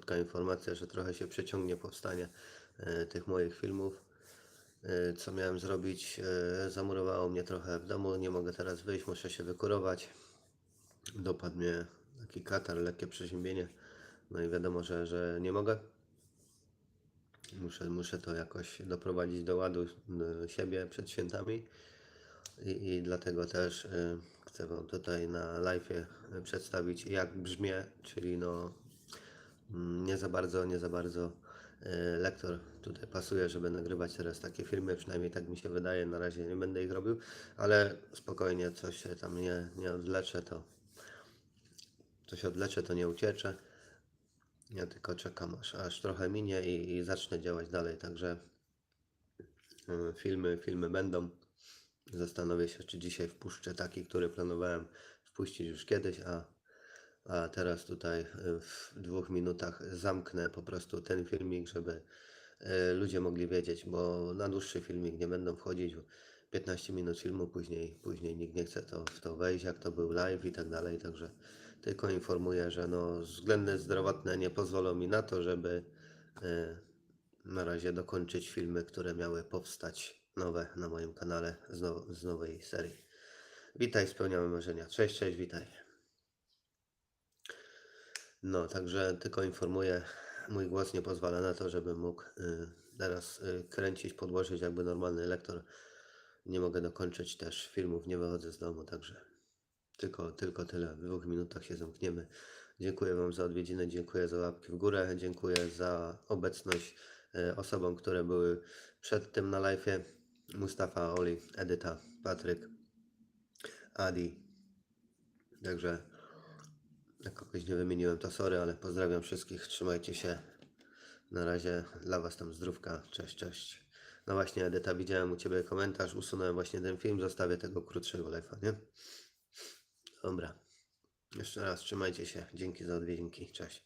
krótka informacja, że trochę się przeciągnie powstanie e, tych moich filmów. E, Co miałem zrobić? E, Zamurowało mnie trochę w domu, nie mogę teraz wyjść, muszę się wykurować. Dopadł mnie taki katar, lekkie przeziębienie. No i wiadomo, że, że nie mogę. Muszę, muszę to jakoś doprowadzić do ładu siebie przed świętami i, i dlatego też chcę Wam tutaj na live przedstawić jak brzmię, czyli no nie za bardzo, nie za bardzo y, lektor tutaj pasuje, żeby nagrywać teraz takie filmy, przynajmniej tak mi się wydaje, na razie nie będę ich robił, ale spokojnie, coś się tam nie, nie odleczę, to coś odleczę, to nie ucieczę. Ja tylko czekam, aż, aż trochę minie i, i zacznę działać dalej. Także y, filmy, filmy będą. Zastanowię się, czy dzisiaj wpuszczę taki, który planowałem wpuścić już kiedyś, a, a teraz tutaj y, w dwóch minutach zamknę po prostu ten filmik, żeby y, ludzie mogli wiedzieć, bo na dłuższy filmik nie będą wchodzić. 15 minut filmu, później, później nikt nie chce to, w to wejść, jak to był live i tak dalej, także tylko informuję, że no, względy zdrowotne nie pozwolą mi na to, żeby e, na razie dokończyć filmy, które miały powstać nowe na moim kanale z, now, z nowej serii. Witaj, spełniamy marzenia. Cześć, cześć, witaj. No, także tylko informuję, mój głos nie pozwala na to, żebym mógł y, teraz y, kręcić, podłożyć jakby normalny lektor. Nie mogę dokończyć też filmów, nie wychodzę z domu, także tylko, tylko tyle. W dwóch minutach się zamkniemy. Dziękuję Wam za odwiedziny, dziękuję za łapki w górę, dziękuję za obecność e, osobom, które były przed tym na live'ie. Mustafa, Oli, Edyta, Patryk, Adi. Także jak kogoś nie wymieniłem, to sorry, ale pozdrawiam wszystkich. Trzymajcie się. Na razie dla Was tam zdrówka. Cześć, cześć. No właśnie, Edyta, widziałem u Ciebie komentarz. Usunąłem właśnie ten film. Zostawię tego krótszego live'a, nie? Dobra. Jeszcze raz trzymajcie się. Dzięki za odwiedzinki. Cześć.